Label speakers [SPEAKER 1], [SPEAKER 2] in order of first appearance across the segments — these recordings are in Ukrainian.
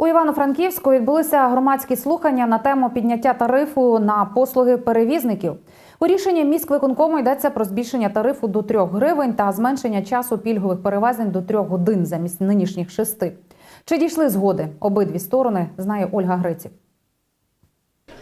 [SPEAKER 1] У Івано-Франківську відбулися громадські слухання на тему підняття тарифу на послуги перевізників. У рішенні міськвиконкому йдеться про збільшення тарифу до 3 гривень та зменшення часу пільгових перевезень до 3 годин замість нинішніх 6. Чи дійшли згоди обидві сторони, знає Ольга Гриців.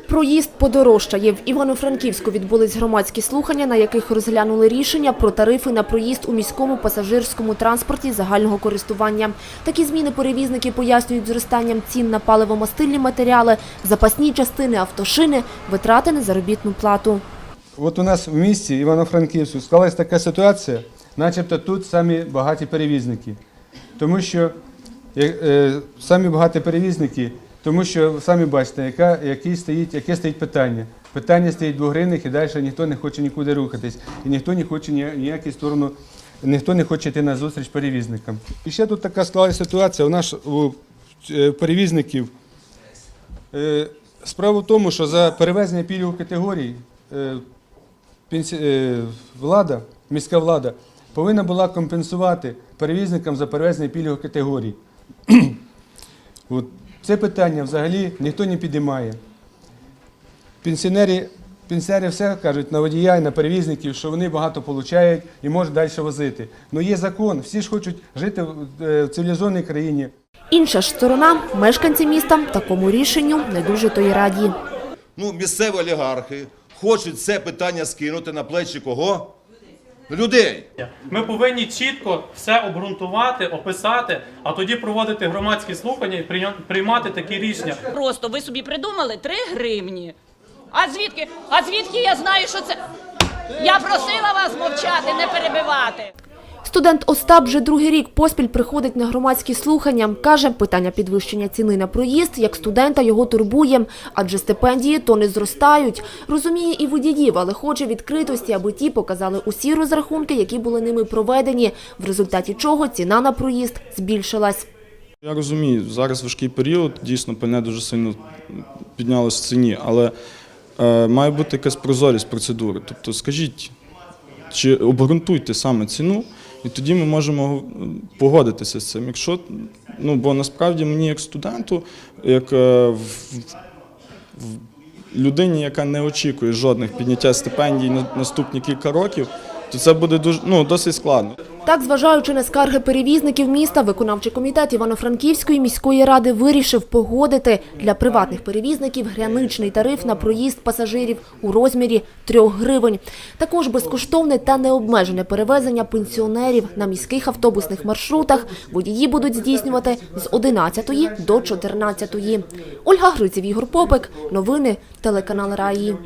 [SPEAKER 2] Проїзд подорожчає. В Івано-Франківську відбулись громадські слухання, на яких розглянули рішення про тарифи на проїзд у міському пасажирському транспорті загального користування. Такі зміни перевізники пояснюють зростанням цін на паливомастильні матеріали, запасні частини автошини, витрати на заробітну плату.
[SPEAKER 3] От у нас в місті Івано-Франківську склалась така ситуація, начебто тут самі багаті перевізники. Тому що е, е, самі багаті перевізники, тому що самі бачите, яка, який стоїть, яке стоїть питання. Питання стоїть двогривних і далі ніхто не хоче нікуди рухатись. І ніхто не хоче ні, ніякі сторону, ніхто не хоче йти на зустріч перевізникам. І ще тут така склалася ситуація. У нас у е, перевізників Е, Справа в тому, що за перевезення пільгових категорій е, влада, міська влада повинна була компенсувати перевізникам за перевезення пільгових категорій. Це питання взагалі ніхто не підіймає. Пенсіонери, пенсіонери все кажуть на водія і на перевізників, що вони багато получають і можуть далі возити. Ну є закон, всі ж хочуть жити в е, в цивілізованій країні.
[SPEAKER 2] Інша ж сторона – мешканці міста такому рішенню не дуже то й раді.
[SPEAKER 4] ну, місцеві олігархи хочуть це питання скинути на плечі кого? Людей.
[SPEAKER 5] Ми повинні чітко все обґрунтувати, описати, а тоді проводити громадські слухання і приймати такі рішення.
[SPEAKER 6] Просто ви собі придумали 3 гривні. А звідки? А звідки я знаю, що це? Я просила вас мовчати, не перебивати.
[SPEAKER 2] Студент Остап вже другий рік поспіль приходить на громадські слухання. Каже, питання підвищення ціни на проїзд як студента його турбує, адже стипендії то не зростають. Розуміє і водіїв, але хоче відкритості, аби ті показали усі розрахунки, які були ними проведені, в результаті чого ціна на проїзд збільшилась.
[SPEAKER 7] Я розумію, зараз важкий період, дійсно пальне дуже сильно піднялося в ціні, але е, має бути якась прозорість процедури. Тобто скажіть, чи обґрунтуйте саме ціну, і тоді ми можемо е, погодитися з цим. Якщо, ну, бо насправді мені як студенту, як е, в, в людині, яка не очікує жодних підняття стипендій на наступні кілька років, то це буде дуже ну, досить складно.
[SPEAKER 2] Так, зважаючи на скарги перевізників міста, виконавчий комітет Івано-Франківської міської ради вирішив погодити для приватних перевізників граничний тариф на проїзд пасажирів у розмірі 3 гривень. Також безкоштовне та необмежене перевезення пенсіонерів на міських автобусних маршрутах водії будуть здійснювати з 11 до 14. Ольга Гриців, Ігор Попик. Новини телеканал Раї.